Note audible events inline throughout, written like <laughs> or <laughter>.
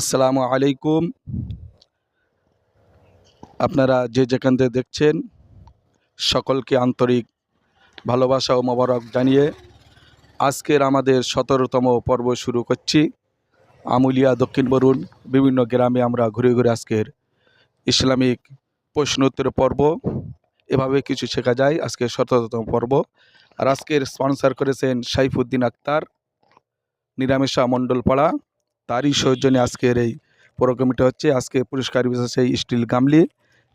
আসসালামু আলাইকুম। আপনারা যে যেখান থেকে দেখছেন, সকলকে আন্তরিক ভালোবাসা ও মোবারক জানিয়ে আজকের আমাদের সতেরোতম পর্ব শুরু করছি। আমুলিয়া দক্ষিণ বরুণ, বিভিন্ন গ্রামে আমরা ঘুরে ঘুরে আজকের ইসলামিক প্রশ্নোত্তর পর্ব। এভাবে কিছু শেখা যায় আজকের সতেরোতম পর্ব। আর আজকের স্পন্সর করেছেন সাইফুদ্দিন আক্তার, নিরামিষা মণ্ডলপাড়া। তারই সৌজন্যে আজকের এই প্রোগ্রামটা হচ্ছে আজকে পুরস্কার এই স্টিল গামলি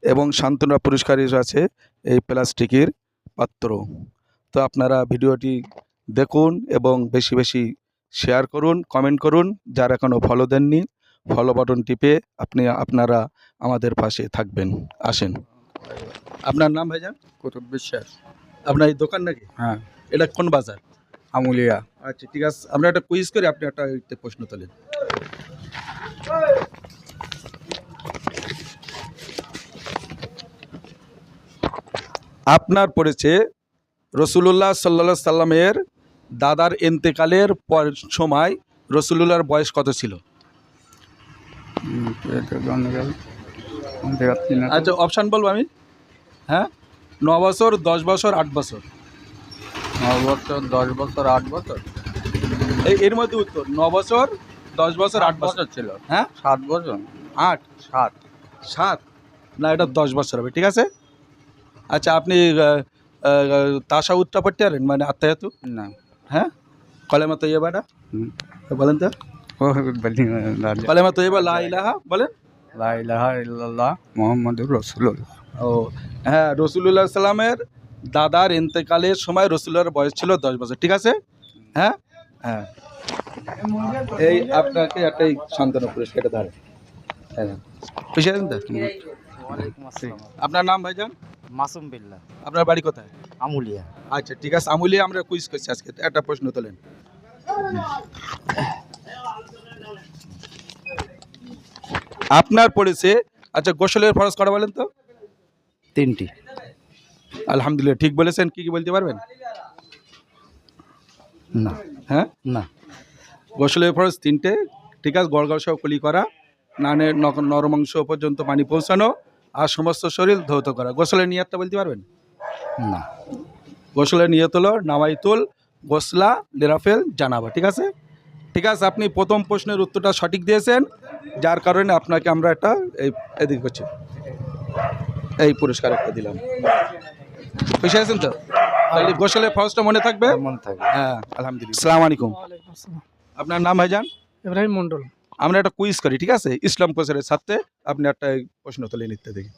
এবং শান্তনা পুরস্কার হিসেবে আছে এই প্লাস্টিকের পাত্র। তো আপনারা ভিডিওটি দেখুন এবং বেশি বেশি শেয়ার করুন কমেন্ট করুন। যারা এখনও ফলো দেননি ফলো বাটন টিপে আপনি আপনারা আমাদের পাশে থাকবেন। আসেন। আপনার নাম ভাইজান? কুতুব বিশ্বাস। আপনার এই দোকান নাকি? হ্যাঁ। এটা কোন বাজার? আমুলিয়া। আচ্ছা ঠিক আছে। আমরা একটা কুইজ করি আপনি একটা প্রশ্ন তোলেন। আপনার পড়েছে রসুলুল্লাহ সাল্লা সাল্লামের দাদার এন্তেকালের পর সময় রসুলুল্লাহর বয়স কত ছিল। আচ্ছা অপশান বলব আমি? হ্যাঁ? ন বছর দশ বছর আট বছর? ন বছর দশ বছর আট বছর? এই এর মধ্যে উত্তর। ন বছর দশ বছর আট বছর। ছিল। হ্যাঁ? সাত বছর? আট? সাত। সাত? না এটা দশ বছর হবে ঠিক আছে? আচ্ছা আপনি তাসা উত্তা পড়তে পারেন মানে আত্মায়াতু না। হ্যাঁ? কলেমা তৈবাটা হুম। বলেন তো। কলেমা তৈবা লা ইলাহা বলেন। লা ইলাহা ইল্লাল্লাহ মুহাম্মাদুর রাসূলুল্লাহ। ও হ্যাঁ রসুল্লাহ সাল্লামের দাদার ইন্তেকালের সময় রসুল্লাহর বয়স ছিল দশ বছর ঠিক আছে? হ্যাঁ? হ্যাঁ। এই আপনাকে একটাই সন্তান পুরস্কার ধারে। হ্যাঁ খুশি তো? আপনার নাম ভাইজান? মাসুম বিল্লাহ আপনার বাড়ি কোথায়? আমুলিয়া। আচ্ছা ঠিক আছে। আমুলি আমরা কুইজ করছি আজকে। একটা প্রশ্ন তোলেন। আপনার পড়েছে আচ্ছা গোসলের ফরজ করা বলেন তো? তিনটি। আলহামদুলিল্লাহ ঠিক বলেছেন কি কি বলতে পারবেন? না। হ্যাঁ? না। গোসলের ফরজ তিনটে। ঠিক আছে গড় গড় সহ কুলি করা নানে নরমাংস পর্যন্ত পানি পৌঁছানো আর সমস্ত শরীর ধৌত করা। গোসলের নিয়াতটা বলতে পারবেন? না। গোসলের নিয়ত হলো নামাইতুল গোসলা লেরাফেল জানাবা ঠিক আছে? ঠিক আছে আপনি প্রথম প্রশ্নের উত্তরটা সঠিক দিয়েছেন যার কারণে আপনাকে আমরা একটা এই এদিক করছি। এই পুরস্কার একটা দিলাম। খুশি আছেন তো? তাহলে গোসলের ফরজটা মনে থাকবে? মনে থাকে হ্যাঁ আলহামদুলিল্লাহ। আসসালামু আলাইকুম। আপনার নাম ভাইজান? ইব্রাহিম মন্ডল আমরা একটা কুইজ করি ঠিক আছে? ইসলাম কোচের সাথে আপনি একটা প্রশ্ন তুলে নিতে দেখি।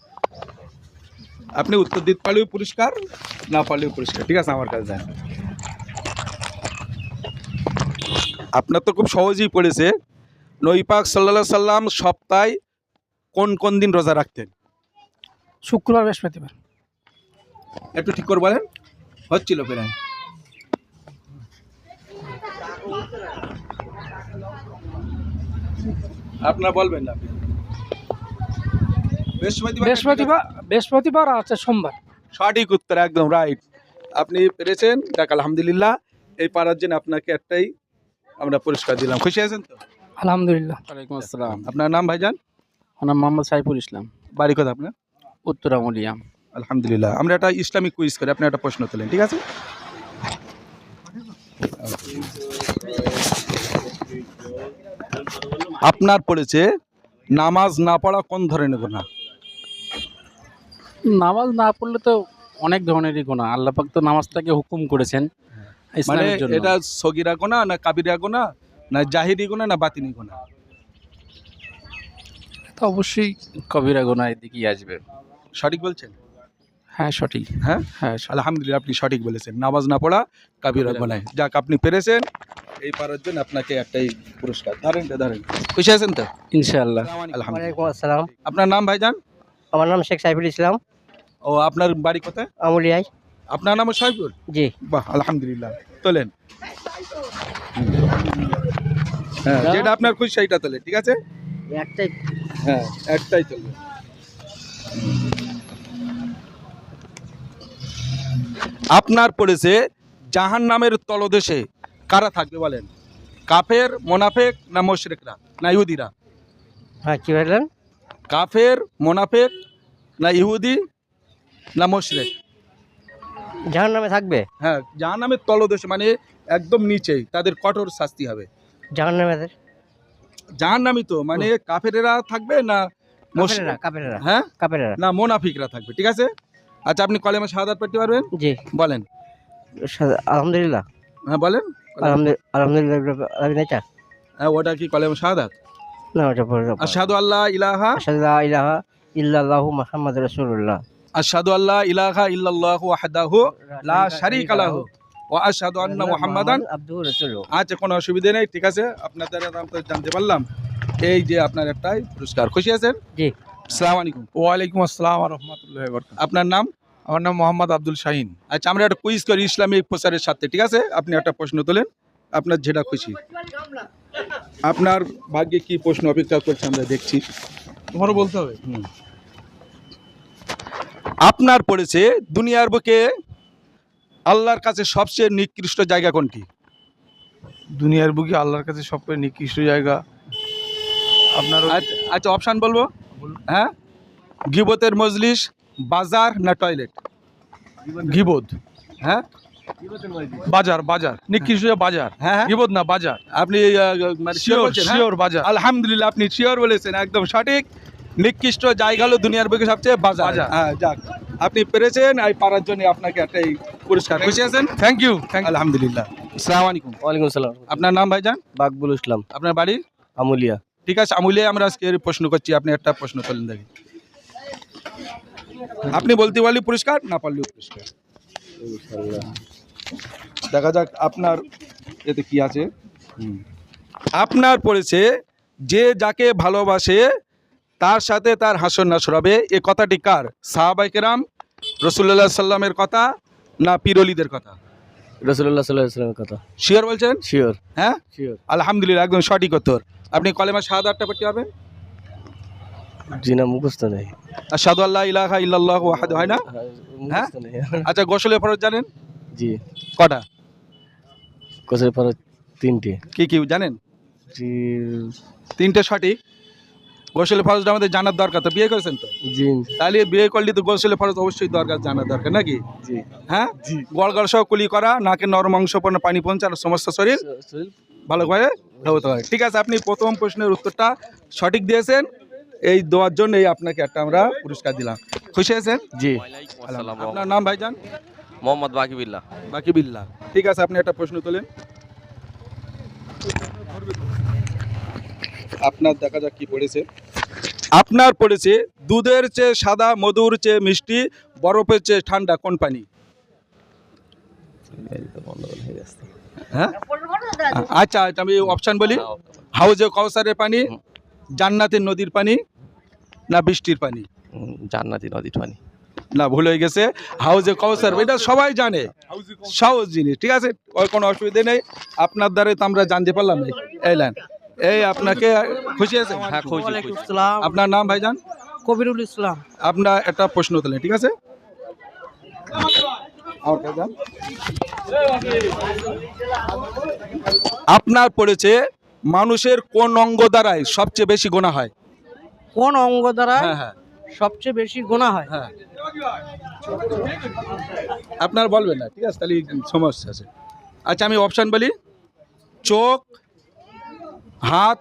আপনি উত্তর দিতে পারলেও পুরস্কার না পারলেও পুরস্কার ঠিক আছে? আমার কাছে যান। আপনার তো খুব সহজেই পড়েছে নইপাক সাল্লা সাল্লাম সপ্তাহে কোন কোন দিন রোজা রাখতেন? শুক্রবার বৃহস্পতিবার। একটু ঠিক করে বলেন। হচ্ছিল প্রায় আপনার বলবেন না আপনি। বৃহস্পতিবার বৃহস্পতিবার বৃহস্পতিবার আর আছে সোমবার। সঠিক উত্তর একদম রাইট আপনি পেরেছেন আলহামদুলিল্লাহ। এই পারার জন্য আপনাকে একটাই আমরা পুরস্কার দিলাম। খুশি আছেন তো? আলহামদুলিল্লাহ। ওয়ালাইকুম আসসালাম। আপনার নাম ভাইজান? আমার নাম মোহাম্মদ সাইফুল ইসলাম। বাড়ি কথা আপনার? উত্তর আলহামদুলিল্লাহ। আমরা একটা ইসলামিক কুইজ করি আপনি একটা প্রশ্ন তোলেন ঠিক আছে? আপনার পড়েছে নামাজ না পড়া কোন ধরনের গোনা নামাজ না পড়লে তো অনেক ধরনেরই গোনা আল্লাহ পাক তো নামাজটাকে হুকুম করেছেন মানে এটা সগিরা গোনা না কাবিরা গোনা না জাহিরি গোনা না বাতিনি গোনা তো অবশ্যই কবিরা গোনা এদিকেই আসবে। সঠিক বলছেন? হ্যাঁ সঠিক। হ্যাঁ? হ্যাঁ আলহামদুলিল্লাহ আপনি সঠিক বলেছেন। নামাজ না পড়া কাবিরা গোনায় যাক আপনি পেরেছেন। এই পারার জন্য আপনাকে একটাই পুরস্কার। ধরেন ধরেন। খুশি আছেন তো? ইনশাআল্লাহ। আলহামদুলিল্লাহ। আসসালাম। আপনার নাম ভাইজান? আমার নাম শেখ সাইফুল ইসলাম। ও আপনার বাড়ি কোথায়? আমুলিয়ায়। আপনার নাম সাইফুল? জি। বাহ আলহামদুলিল্লাহ। তোলেন। হ্যাঁ যেটা আপনার খুশি সেইটা তোলে ঠিক আছে? একটাই। হ্যাঁ একটাই চলবে আপনার পড়েছে জাহান নামের তলদেশে। কারা থাকবে বলেন? কাফের মোনাফেক না মোশরেকরা না ইহুদিরা? হ্যাঁ কি বললেন? কাফের মোনাফেক না ইহুদি না মোশরেক? জাহান নামে থাকবে? হ্যাঁ যার নামে তলদেশে মানে একদম নিচেই তাদের কঠোর শাস্তি হবে। জাহান নামে যার নামই তো মানে কাফেরেরা থাকবে না হ্যাঁ? না মোনাফিকরা থাকবে ঠিক আছে? আচ্ছা আপনি কলেমা শাহাদাত পড়তে পারবেন? জি। বলেন। আলহামদুলিল্লাহ। হ্যাঁ বলেন। আলহামদুলিল্লাহ হ্যাঁ ওটা কি কলেমা শাহাদাত? না ওটা পড়ে দাও। আশহাদু আল্লাহ ইলাহা আশহাদু ইলাহা ইল্লাল্লাহু মুহাম্মাদুর রাসূলুল্লাহ। আশহাদু আল্লাহ ইলাহা ইল্লাল্লাহু ওয়াহদাহু লা শারীকা লাহু। ওয়া আশহাদু আন্না মুহাম্মাদান আব্দুহু রাসূলুহু। আচ্ছা কোনো অসুবিধা নেই ঠিক আছে? আপনাদের নাম তো জানতে পারলাম। এই যে আপনার একটাই পুরস্কার। খুশি আছেন? জি। আসসালামু আলাইকুম। ওয়ালাইকুম আসসালাম রহমতুল্লাহ আপনার নাম? আমার নাম মোহাম্মদ আব্দুল শাহিন। আচ্ছা আমরা একটা কুইজ করি ইসলামিক প্রচারের সাথে ঠিক আছে? আপনি একটা প্রশ্ন তোলেন আপনার যেটা খুশি। আপনার ভাগ্যে কি প্রশ্ন অপেক্ষা করছে আমরা দেখছি। তোমারও বলতে হবে। আপনার পড়েছে দুনিয়ার বুকে আল্লাহর কাছে সবচেয়ে নিকৃষ্ট জায়গা কোনটি? দুনিয়ার বুকে আল্লাহর কাছে সবচেয়ে নিকৃষ্ট জায়গা আপনার আচ্ছা আচ্ছা অপশান বলব? হ্যাঁ? গিবতের মজলিস বাজার না টয়লেট? গিবোধ হ্যাঁ? বাজার বাজার। নিকৃষ্ট বাজার। হ্যাঁ হ্যাঁ। গিবোধ না বাজার? আপনি আহ, মানে শিওর হ্যাঁ? শিওর বাজার। আলহামদুলিল্লাহ আপনি শিওর বলেছেন একদম সঠিক। নিকৃষ্ট জায়গা হলো দুনিয়ার বুকে সবচেয়ে বাজার। হ্যাঁ যাক। আপনি পেরেছেন এই পারার জন্য আপনাকে একটা এই পুরস্কার। খুশি আছেন? থ্যাংক ইউ থ্যাংক আলহামদুলিল্লাহ। আসসালামু আলাইকুম। ওয়ালাইকুম আসসালাম। আপনার নাম ভাইজান? বাকবুল ইসলাম। আপনার বাড়ি? আমুলিয়া। ঠিক আছে আমুলে আমরা আজকে প্রশ্ন করছি আপনি একটা প্রশ্ন করলেন দেখি। আপনি বলতে পারলে পুরস্কার না পারলেও পুরস্কার। দেখা যাক আপনার এতে কি আছে। আপনার পড়েছে যে যাকে ভালোবাসে তার সাথে তার হাসন নাসর হবে। এ কথাটি কার? সাহাবাইকেরাম রসুল্লাহ সাল্লামের কথা না পিরলিদের কথা? সাল্লাল্লাহু কথা। শিওর বলছেন? শিওর হ্যাঁ? শিওর আলহামদুলিল্লাহ একদম সঠিক উত্তর। আপনি কলেমা শাহাদাতটা পড়তে হবে জিনা মুখস্থ নেই। আশহাদু আল্লাহ ইলাহা ইল্লাল্লাহ ওয়াহাদ হয় না? মুখস্থ নেই। <laughs> আচ্ছা গোসলের ফরজ জানেন? জি। কটা? কোসের পর তিনটে। কি কি জানেন? জি। তিনটে সঠিক। গোসলের ফরজটা আমাদের জানার দরকার তো বিয়ে করেছেন তো? জি। তাহলে বিয়ে করলে তো গোসলের ফরজ অবশ্যই দরকার জানার দরকার নাকি? জি। হ্যাঁ? গড় গড় সহ কুলি করা নাকে নরম অংশ পানি পৌঁছানো সমস্ত শরীর? ভালো করে ধৌত হয় ঠিক আছে আপনি প্রথম প্রশ্নের উত্তরটা সঠিক দিয়েছেন। এই দেওয়ার জন্য এই আপনাকে একটা আমরা পুরস্কার দিলাম। খুশি আছেন জি। আপনার নাম ভাইজান? মোহাম্মদ বাকিবিল্লাহ। বাকি বিল্লা ঠিক আছে আপনি একটা প্রশ্ন তোলেন। আপনার দেখা যাক কি পড়েছে। আপনার পড়েছে দুধের চেয়ে সাদা মধুর চেয়ে মিষ্টি বরফের চেয়ে ঠান্ডা কোন পানি? হ্যাঁ? আচ্ছা আচ্ছা, আমি অপশান বলি। হাউজে কৌসারের পানি জান্নাতের নদীর পানি না বৃষ্টির পানি? জান্নাতি নদীর পানি। না ভুল হয়ে গেছে। হাউজে কৌসার এটা সবাই জানে। সহজ জিনিস ঠিক আছে? ওই কোনো অসুবিধা নেই। আপনার দ্বারাই তো আমরা জানতে পারলাম না। এই লাইন এই আপনাকে খুশি আছে হ্যাঁ খুশি আপনার নাম ভাইজান? কবিরুল ইসলাম। আপনার একটা প্রশ্ন তোলেন ঠিক আছে? আপনার পড়েছে মানুষের কোন অঙ্গ দ্বারাই সবচেয়ে বেশি গোনা হয়? কোন অঙ্গ দ্বারা হ্যাঁ হ্যাঁ। সবচেয়ে বেশি গোনা হয়? হ্যাঁ। আপনার বলবেন না ঠিক আছে তাহলে সমস্যা আছে। আচ্ছা আমি অপশান বলি। চোখ হাত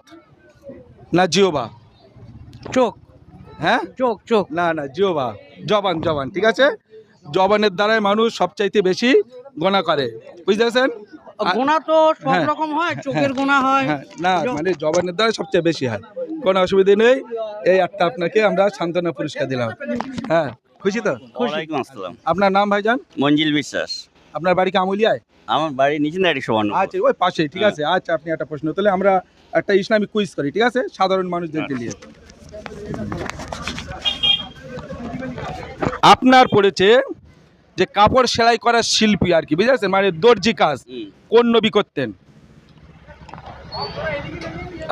না জিওবা চোখ। হ্যাঁ? চোখ চোখ। না না জিওবা জবান জবান ঠিক আছে? জবানের দ্বারাই মানুষ সবচাইতে বেশি গোনা করে। বুঝতে পারছেন? গোনা তো সব রকম হয় চোখের গোনা হয়। হ্যাঁ না মানে জবানের দ্বারা সবচেয়ে বেশি হয়। কোনো অসুবিধা নেই। এই একটা আপনাকে আমরা সান্ত্বনা পুরস্কার দিলাম। হ্যাঁ খুশি তো? আসসালাম। আপনার নাম ভাইজান? মঞ্জিল বিশ্বাস। আপনার বাড়ি আমুলিয়ায়? আমার বাড়ি নিচে নাড়ি সমান আচ্ছা ওই পাশেই ঠিক আছে। আচ্ছা আপনি একটা প্রশ্ন তাহলে আমরা একটা ইসলামিক কুইজ করি ঠিক আছে? সাধারণ মানুষদেরকে নিয়ে আপনার পড়েছে যে কাপড় সেলাই করার শিল্পী আর কি বুঝেছেন? মানে দর্জি কাজ। কোন নবী করতেন?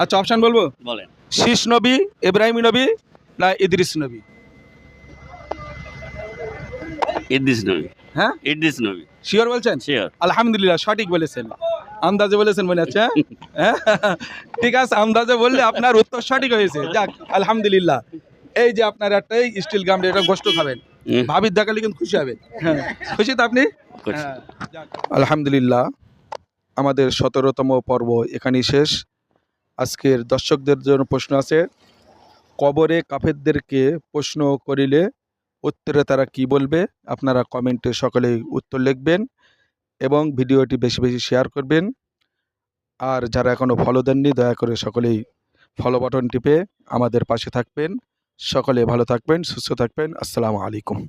আচ্ছা অপশন বলব? বলেন। শীষ নবী ইব্রাহিম নবী না ইদ্রিস নবী? ইদ্রিস নবী। হ্যাঁ? ইদ্রিস নবী। শিওর বলছেন? শিওর আলহামদুলিল্লাহ সঠিক বলেছেন। আন্দাজে বলেছেন মনে হচ্ছে হ্যাঁ? ঠিক আছে আন্দাজে বললে আপনার উত্তর সঠিক হয়েছে। যাক আলহামদুলিল্লাহ। এই যে আপনার একটা স্টিল এটা খাবেন। ভাবির দেখালে কিন্তু খুশি হবে। হ্যাঁ খুশি তো আপনি। হ্যাঁ। আলহামদুলিল্লাহ আমাদের সতেরোতম পর্ব এখানেই শেষ। আজকের দর্শকদের জন্য প্রশ্ন আছে, কবরে কাফেরদেরকে প্রশ্ন করিলে উত্তরে তারা কি বলবে? আপনারা কমেন্টে সকলেই উত্তর লিখবেন এবং ভিডিওটি বেশি বেশি শেয়ার করবেন। আর যারা এখনও ফলো দেননি, দয়া করে সকলেই ফলো বাটন টিপে আমাদের পাশে থাকবেন। সকলে ভালো থাকবেন, সুস্থ থাকবেন। আসসালামু আলাইকুম।